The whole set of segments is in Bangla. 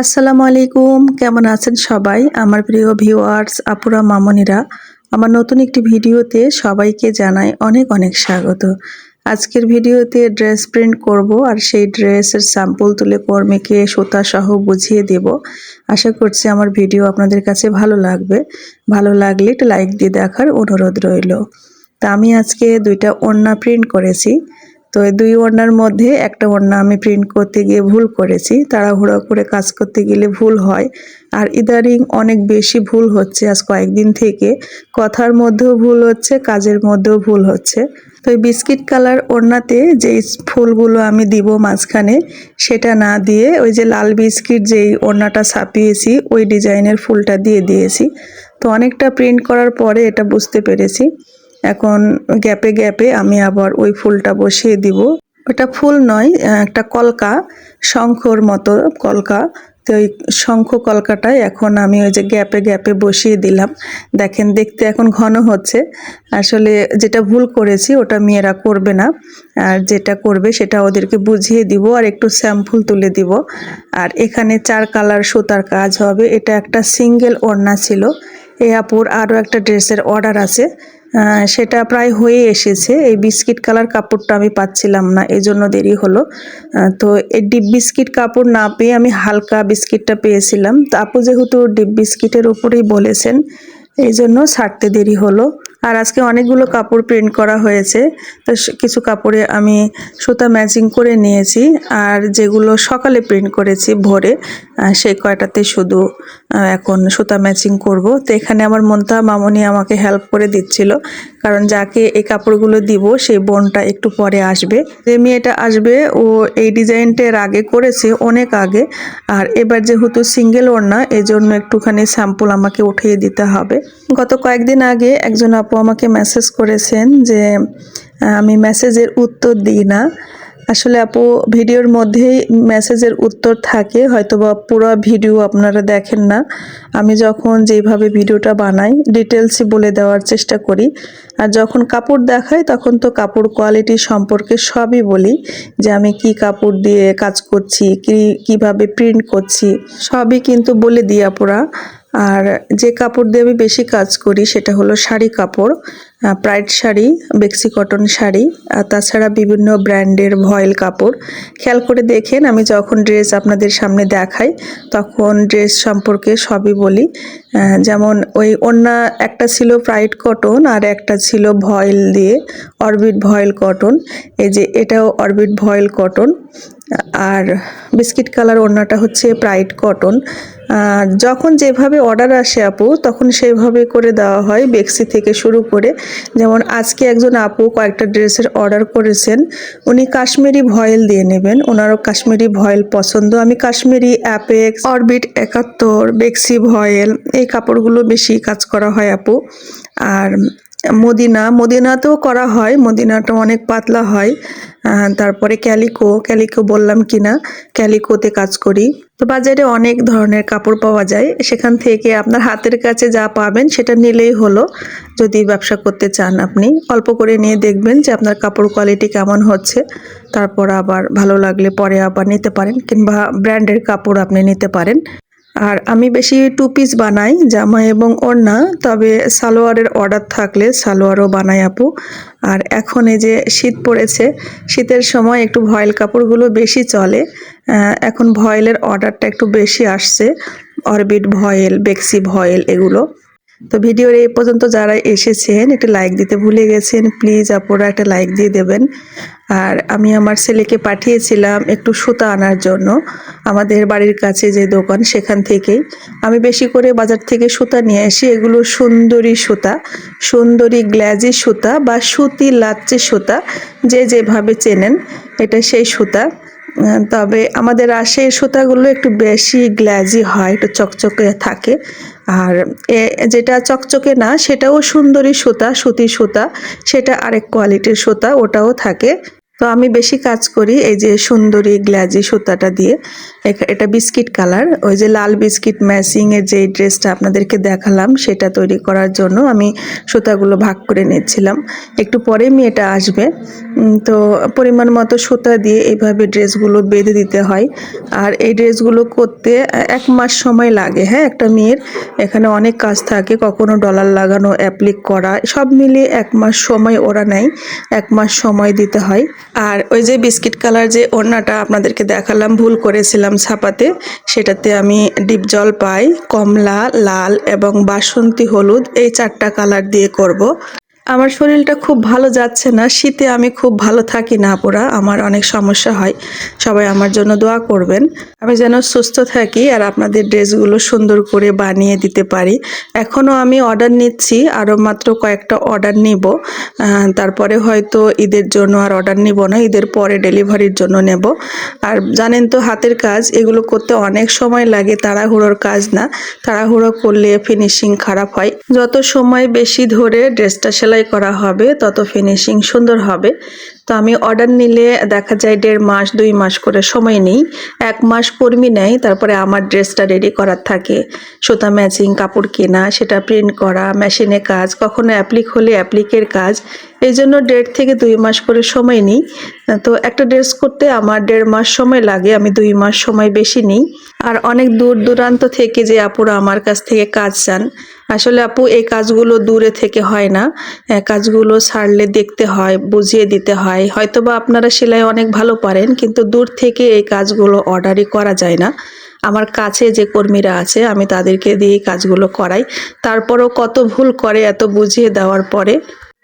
আসসালামু আলাইকুম, কেমন আছেন সবাই? আমার প্রিয় ভিউয়ার্স আপুরা, মামনিরা, আমার নতুন একটি ভিডিওতে সবাইকে জানাই অনেক অনেক স্বাগত। আজকের ভিডিওতে ড্রেস প্রিন্ট করব আর সেই ড্রেসের স্যাম্পল তুলে কর্মীকে সহ বুঝিয়ে দেব। আশা করছি আমার ভিডিও আপনাদের কাছে ভালো লাগবে। ভালো লাগলে লাইক দিয়ে দেখার অনুরোধ রইল। তা আমি আজকে দুইটা ওড়না প্রিন্ট করেছি। তো এই দুই ওড়নার মধ্যে একটা ওড়না আমি প্রিন্ট করতে গিয়ে ভুল করেছি। তাড়াহুড়ো করে কাজ করতে গেলে ভুল হয়। আর ইদারিং অনেক বেশি ভুল হচ্ছে আজ কয়েকদিন থেকে। কথার মধ্যেও ভুল হচ্ছে, কাজের মধ্যেও ভুল হচ্ছে। তো এই বিস্কিট কালার ওড়নাতে যে ফুলগুলো আমি দিব মাঝখানে, সেটা না দিয়ে ওই যে লাল বিস্কিট যেই ওড়নাটা ছাপিয়েছি, ওই ডিজাইনের ফুলটা দিয়ে দিয়েছি। তো অনেকটা প্রিন্ট করার পরে এটা বুঝতে পেরেছি। এখন গ্যাপে গ্যাপে আমি আবার ওই ফুলটা বসিয়ে দিব। ওটা ফুল নয় একটা কলকা, শঙ্খর মতো কলকা। তো ওই শঙ্খ কলকাটায় এখন আমি ওই যে গ্যাপে গ্যাপে বসিয়ে দিলাম। দেখেন, দেখতে এখন ঘন হচ্ছে। আসলে যেটা ভুল করেছি, ওটা মেয়েরা করবে না। আর যেটা করবে, সেটা ওদেরকে বুঝিয়ে দিব আর একটু স্যাম্পল তুলে দিব। আর এখানে চার কালার সুতার কাজ হবে। এটা একটা সিঙ্গেল ওড়না ছিল। এ আপুর আরও একটা ড্রেসের অর্ডার আছে। সেটা প্রায় হয়ে এসেছে। এই বিস্কিট কালার কাপড়টা আমি পাচ্ছিলাম না এই জন্য দেরি হলো। তো এই ডিপ বিস্কিট কাপড় না পেয়ে আমি হালকা বিস্কিটটা পেয়েছিলাম। তো আপু যেহেতু ডিপ বিস্কিটের উপরেই বলেছেন এই জন্য ছাড়তে দেরি হলো। আর আজকে অনেকগুলো কাপড় প্রিন্ট করা হয়েছে। তো কিছু কাপড়ে আমি সুতা ম্যাচিং করে নিয়েছি আর যেগুলো সকালে প্রিন্ট করেছি ভোরে সেই কয়টাতে শুধু এখন সুতা ম্যাচিং করব। তো এখানে আমার মন্তা মামনি আমাকে হেল্প করে দিচ্ছিল। কারণ যাকে এই কাপড়গুলো দিব, সেই বোনটা একটু পরে আসবে। যে মেয়েটা আসবে, ও এই ডিজাইনটার আগে করেছে অনেক আগে। আর এবার যেহেতু সিঙ্গেল ওড়না জন্য একটুখানি স্যাম্পল আমাকে উঠিয়ে দিতে হবে। গত কয়েকদিন আগে একজন আপু আমাকে মেসেজ করেছেন যে, আমি মেসেজের উত্তর দিই না। আসলে আপু, ভিডিওর মধ্যেই মেসেজের উত্তর থাকে, হয়তোবা পুরো ভিডিও আপনারা দেখেন না। আমি যখন যেভাবে ভিডিওটা বানাই ডিটেলসই বলে দেওয়ার চেষ্টা করি। আর যখন কাপড় দেখাই, তখন তো কাপড় কোয়ালিটি সম্পর্কে সবই বলি, যে আমি কি কাপড় দিয়ে কাজ করছি, কি, কীভাবে প্রিন্ট করছি, সবই কিন্তু বলে দিই আপুরা। আর যে কাপড় দিয়ে আমি বেশি কাজ করি সেটা হলো শাড়ি কাপড় প্রাইড শাড়ি বেক্সি কটন শাড়ি, আর তাছাড়া বিভিন্ন ব্র্যান্ডের ভয়েল কাপড়। খেয়াল করে দেখেন, আমি যখন ড্রেস আপনাদের সামনে দেখাই, তখন ড্রেস সম্পর্কে সবই বলি। যেমন ওই অন্য, একটা ছিল প্রাইড কটন আর একটা ছিল ভয়েল দিয়ে অরবিট ভয়েল কটন এই যে এটাও অরবিট ভয়েল কটন আর বিস্কিট কালার ওড়নাটা হচ্ছে প্রাইড কটন যখন যেভাবে অর্ডার আসে আপু, তখন সেভাবে করে দেওয়া হয় বেক্সি থেকে শুরু করে। যেমন আজকে একজন আপু কয়েকটা ড্রেসের অর্ডার করেছেন, উনি কাশ্মীরি ভয়েল দিয়ে নেবেন। ওনারও কাশ্মীরি ভয়েল পছন্দ। আমি কাশ্মীরি অ্যাপেক্স অরবিট একাত্তর বেক্সি ভয়েল, এই কাপড়গুলো বেশি কাজ করা হয় আপু। আর মদিনা, মদিনাতেও করা হয়, মদিনাটা অনেক পাতলা হয়। তারপরে ক্যালিকো ক্যালিকো বললাম কিনা, ক্যালিকোতে কাজ করি। তো বাজারে অনেক ধরনের কাপড় পাওয়া যায়। সেখান থেকে আপনার হাতের কাছে যা পাবেন সেটা নিলেই হলো। যদি ব্যবসা করতে চান আপনি, অল্প করে নিয়ে দেখবেন যে আপনার কাপড় কোয়ালিটি কেমন হচ্ছে। তারপর আবার ভালো লাগলে পরে আবার নিতে পারেন, কিংবা ব্র্যান্ডের কাপড় আপনি নিতে পারেন। আর আমি বেশি টু পিস বানাই, জামা এবং ওড়না, তবে সালোয়ারের অর্ডার থাকলে সালোয়ারও বানাই আপু। আর এখন এই যে শীত পড়েছে, শীতের সময় একটু ভয়েল কাপড়গুলো বেশি চলে। এখন ভয়েলের অর্ডারটা একটু বেশি আসছে অরবিট ভয়েল বেক্সি ভয়েল এগুলো। তো ভিডিওর এই পর্যন্ত যারা এসেছেন, একটা লাইক দিতে ভুলে গেছেন প্লিজ আপনারা একটা লাইক দিয়ে দেবেন। আর আমি আমার ছেলেকে পাঠিয়েছিলাম একটু সুতা আনার জন্য, আমাদের বাড়ির কাছে যে দোকান সেখান থেকেই আমি বেশি করে বাজার থেকে সুতা নিয়ে আসি, এগুলো সুন্দরী সুতা, সুন্দরী গ্ল্যাজি সুতা বা সুতি লাচ্চি সুতা, যে যেভাবে চেনেন, এটা সেই সুতা। তবে আমাদের আশে সুতাগুলো একটু বেশি গ্ল্যাজি হয়, একটু চকচকে থাকে। আর যেটা চকচকে না, সেটাও সুন্দরী সুতা, সুতি সুতা, সেটা আরেক কোয়ালিটির সুতা, ওটাও থাকে। তো আমি বেশি কাজ করি এই যে সুন্দরী গ্ল্যাজি সুতাটা দিয়ে। এটা বিস্কিট কালার। ওই যে লাল বিস্কিট ম্যাচিং এর যে ড্রেসটা আপনাদেরকে দেখালাম, সেটা তৈরি করার জন্য আমি সুতাগুলো ভাগ করে নিচ্ছিলাম একটু পরে মেয়েটা আসবে। তো পরিমাণ মতো সুতা দিয়ে এইভাবে ড্রেসগুলো বেঁধে দিতে হয়। আর এই ড্রেসগুলো করতে এক মাস সময় লাগে হ্যাঁ একটা মেয়ের। এখানে অনেক কাজ থাকে, কখনো ডলার লাগানো, অ্যাপ্লিক করা, সব মিলিয়ে এক মাস সময় ওরা নেয়। এক মাস সময় দিতে হয়। আর ওই যে বিস্কিট কালার যে ওড়নাটা আপনাদেরকে দেখালাম, ভুল করেছিলাম ছাপাতে, সেটাতে আমি ডিপ জল পাই, কমলা, লাল এবং বাসন্তী হলুদ, এই চারটা কালার দিয়ে করব। আমার শরীরটা খুব ভালো যাচ্ছে না, শীতে আমি খুব ভালো থাকি না পুরা আমার অনেক সমস্যা হয়, সবাই আমার জন্য দোয়া করবেন। আমি যেন সুস্থ থাকি আর আপনাদের ড্রেসগুলো সুন্দর করে বানিয়ে দিতে পারি। এখনও আমি অর্ডার নিচ্ছি, আরও মাত্র কয়েকটা অর্ডার নিব। তারপরে হয়তো ঈদের জন্য আর অর্ডার নিব না, ঈদের পরে ডেলিভারির জন্য নেব। আর জানেন তো হাতের কাজ, এগুলো করতে অনেক সময় লাগে, তাড়াহুড়োর কাজ না, তাড়াহুড়ো করলে ফিনিশিং খারাপ হয়। যত সময় বেশি ধরে ড্রেসটা সেলাই করা হবে, তত ফিনিশিং সুন্দর হবে। তো আমি অর্ডার নিলে দেখা যায় দেড় মাস, দুই মাস করে সময় নেই। এক মাস কর্মী নেয় তারপরে আমার ড্রেসটা রেডি করার থাকে। সুতা ম্যাচিং কাপড় কেনা, সেটা প্রিন্ট করা মেশিনে কাজ, কখনো অ্যাপ্লিক হলে অ্যাপ্লিকের কাজ। এই জন্য দেড় থেকে দুই মাস করে সময় নিই। তো একটা ড্রেস করতে আমার দেড় মাস সময় লাগে, আমি দুই মাস সময় বেশি নিই। আর অনেক দূর দূরান্ত থেকে যে আপুরা আমার কাছ থেকে কাজ চান, আসলে আপু এই কাজগুলো দূরে থেকে হয় না। কাজগুলো ছাড়লে দেখতে হয়, বুঝিয়ে দিতে হয়। হয়তোবা আপনারা সেলাই অনেক ভালো পারেন, কিন্তু দূর থেকে এই কাজগুলো অর্ডারই করা যায় না। আমার কাছে যে কর্মীরা আছে, আমি তাদেরকে দিয়ে কাজগুলো করাই। তারপরও কত ভুল করে এত বুঝিয়ে দেওয়ার পরে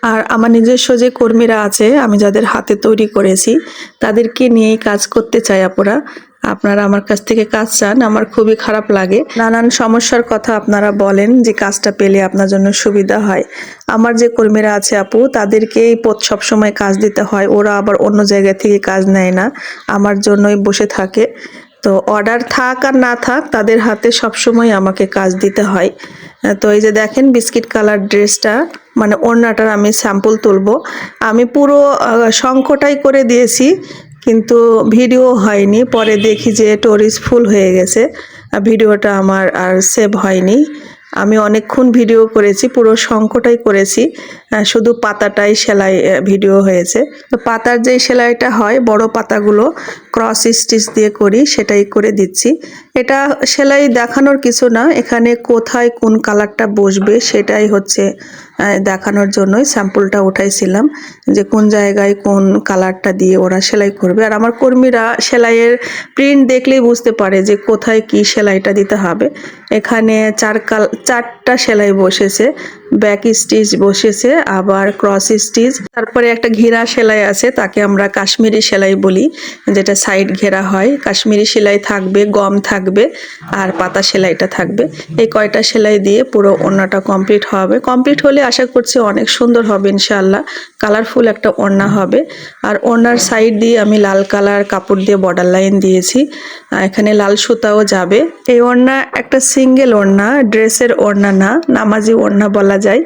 আর আমার নিজস্ব যে কর্মীরা আছে, আমি যাদের হাতে তৈরি করেছি, তাদেরকে নিয়েই কাজ করতে চাই আপুরা। আপনারা আমার কাছ থেকে কাজ চান, আমার খুবই খারাপ লাগে। নানান সমস্যার কথা আপনারা বলেন যে কাজটা পেলে আপনার জন্য সুবিধা হয়। আমার যে কর্মীরা আছে আপু, তাদেরকেই পথ- সবসময় কাজ দিতে হয়। ওরা আবার অন্য জায়গা থেকে কাজ নেয় না। আমার জন্যই বসে থাকে। তো অর্ডার থাক আর না থাক, তাদের হাতে সবসময় আমাকে কাজ দিতে হয়। তো এই যে দেখেন বিস্কিট কালার ড্রেসটা মানে ওড়নাটার আমি স্যাম্পল তুলবো। আমি পুরো শঙ্খটাই করে দিয়েছি, কিন্তু ভিডিও হয়নি। পরে দেখি যে টোরিস ফুল হয়ে গেছে ভিডিওটা আমার আর সেভ হয়নি। আমি অনেকক্ষণ ভিডিও করেছি, পুরো শঙ্খটাই করেছি শুধু পাতাটাই সেলাই ভিডিও হয়েছে। তো পাতার যেই সেলাইটা হয়, বড় পাতাগুলো ক্রস স্টিচ দিয়ে করি, সেটাই করে দিচ্ছি। এটা সেলাই দেখানোর কিছু না, এখানে কোথায় কোন কালারটা বসবে সেটাই হচ্ছে দেখানোর জন্যই স্যাম্পলটা উঠাইছিলাম যে কোন জায়গায় কোন কালারটা দিয়ে ওরা সেলাই করবে। আর আমার কর্মীরা সেলাইয়ের প্রিন্ট দেখলেই বুঝতে পারে যে কোথায় কি সেলাইটা দিতে হবে। এখানে চার কাল, চারটা সেলাই বসেছে ব্যাক স্টিচ বসেছে, আবার ক্রস স্টিচ তারপরে একটা ঘেরা সেলাই আছে, তাকে আমরা কাশ্মীরি সেলাই বলি, যেটা সাইড ঘেরা হয়। কাশ্মীরি সেলাই থাকবে, গম থাকবে, আর পাতা সেলাইটা থাকবে। এই কয়টা সেলাই দিয়ে পুরো ওড়নাটা কমপ্লিট হবে। কমপ্লিট হলে আশা করছি অনেক সুন্দর হবে ইনশাআল্লাহ। কালারফুল একটা ওড়না হবে। আর ওড়নার সাইড দিয়ে আমি লাল কালার কাপড় দিয়ে বর্ডার লাইন দিয়েছি। এখানে লাল সুতাও যাবে। এই ওড়না একটা সিঙ্গেল ওড়না, ড্রেসের ওড়না না, নামাজি ওড়না বলা যায়।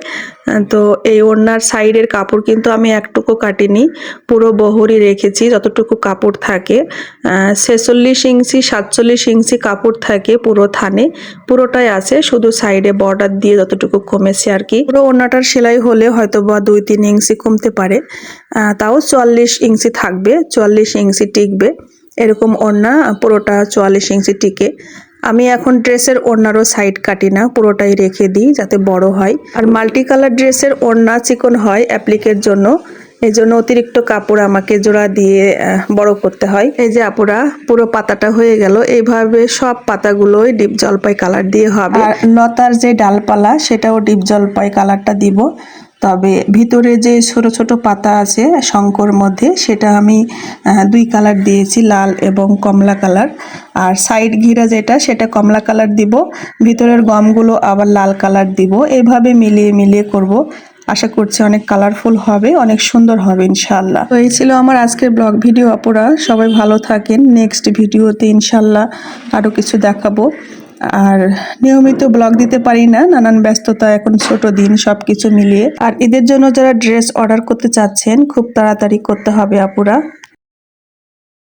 তো এই ওড়নার সাইডের কাপড় কিন্তু আমি একটুকু কাটিনি, পুরো বহরি রেখেছি, যতটুকু কাপড় থাকে। ছেচল্লিশ ইঞ্চি, সাতচল্লিশ ইঞ্চি কাপড় থাকে পুরো থানে, পুরোটাই আছে, শুধু সাইডে বর্ডার দিয়ে যতটুকু কমেছে আর কি। পুরো ওড়নাটার সেলাই হলে হয়তো বা দুই তিন ইঞ্চি কমতে পারে। তাও চুয়াল্লিশ ইঞ্চি থাকবে, চুয়াল্লিশ ইঞ্চি টিকবে। এরকম ওড়না পুরোটা চুয়াল্লিশ ইঞ্চি টিকে। আমি এখন ড্রেসের ওড়নারও সাইড কাটি না, পুরোটাই রেখে দিই যাতে বড় হয়। আর মাল্টি কালার ড্রেসের ওড়না চিকন হয় অ্যাপ্লিকের জন্য, এই জন্য অতিরিক্ত কাপড় আমাকে জোড়া দিয়ে বড় করতে হয়। এই যে আপুরা, পুরো পাতাটা হয়ে গেল। এইভাবে সব পাতাগুলোই ডিপ জলপাই কালার দিয়ে হবে। লতার যে ডালপালা, সেটাও ডিপ জলপাই কালারটা দিব। তবে ভিতরে যে ছোট ছোট পাতা আছে শঙ্কর মধ্যে, সেটা আমি দুই কালার দিয়েছি, লাল এবং কমলা কালার। আর সাইড ঘিরা যেটা, সেটা কমলা কালার দিব। ভিতরের গমগুলো আবার লাল কালার দিব। এভাবে মিলিয়ে মিলিয়ে করব। আশা করছি অনেক কালারফুল হবে, অনেক সুন্দর হবে ইনশাল্লাহ তো এই ছিল আমার আজকের ব্লগ ভিডিও আপুরা সবাই ভালো থাকেন। নেক্সট ভিডিওতে ইনশাল্লাহ আরও কিছু দেখাবো। আর নিয়মিত ব্লগ দিতে পারি না, নানান ব্যস্ততা, এখন ছোট দিন সব কিছু মিলিয়ে। আর এদের জন্য যারা ড্রেস অর্ডার করতে চাচ্ছেন, খুব তাড়াতাড়ি করতে হবে আপুরা।